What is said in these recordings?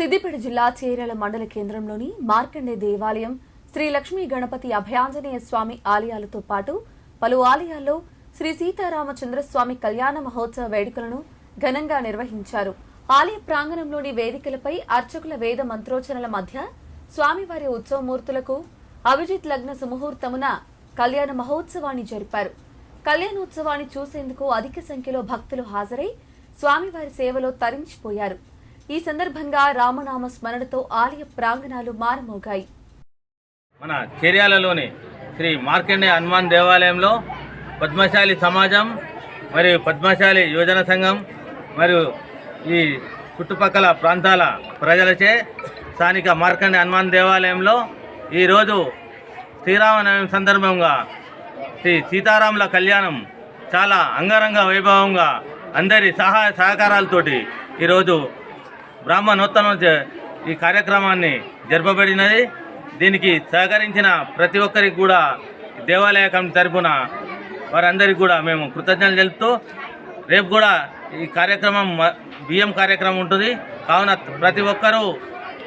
జిల్లా చేరేల మండల కేంద్రంలోని మార్కండే దేవాలయం శ్రీ లక్ష్మీ గణపతి అభయాంజనేయ స్వామి ఆలయాలతో పాటు పలు ఆలయాల్లో శ్రీ సీతారామచంద్రస్వామి కళ్యాణ మహోత్సవ వేడుకలను ఘనంగా నిర్వహించారు. ఆలయ ప్రాంగణంలోని వేదికలపై అర్చకుల వేద మంత్రోచనల మధ్య స్వామివారి ఉత్సవమూర్తులకు అభిజిత్ లగ్న సుముహూర్తమున కళ్యాణ మహోత్సవాన్ని జరిపారు. కళ్యాణోత్సవాన్ని చూసేందుకు అధిక సంఖ్యలో భక్తులు హాజరై స్వామివారి సేవలో తరించిపోయారు. ఈ సందర్భంగా రామనామ స్మరణతో ఆలయ ప్రాంగణాలు మారుమోగాయి. మన చర్యాలలోని శ్రీ మార్కండే హనుమాన్ దేవాలయంలో పద్మశాలి సమాజం మరియు పద్మశాలి యువజన సంఘం మరియు ఈ చుట్టుపక్కల ప్రాంతాల ప్రజలచే స్థానిక మార్కండే హనుమాన్ దేవాలయంలో ఈరోజు శ్రీరామనవమి సందర్భంగా శ్రీ సీతారాముల కళ్యాణం చాలా అంగరంగ వైభవంగా అందరి సహాయ సహకారాలతోటి ఈరోజు బ్రాహ్మణోత్తరం ఈ కార్యక్రమాన్ని జరపబడినది. దీనికి సహకరించిన ప్రతి ఒక్కరికి కూడా దేవాలయ కమిటీ తరపున వారందరికీ కూడా మేము కృతజ్ఞతలు తెలుపుతూ రేపు కూడా ఈ కార్యక్రమం బియ్యం కార్యక్రమం ఉంటుంది. కావున ప్రతి ఒక్కరూ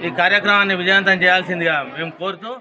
ఈ కార్యక్రమాన్ని విజయవంతం చేయాల్సిందిగా మేము కోరుతూ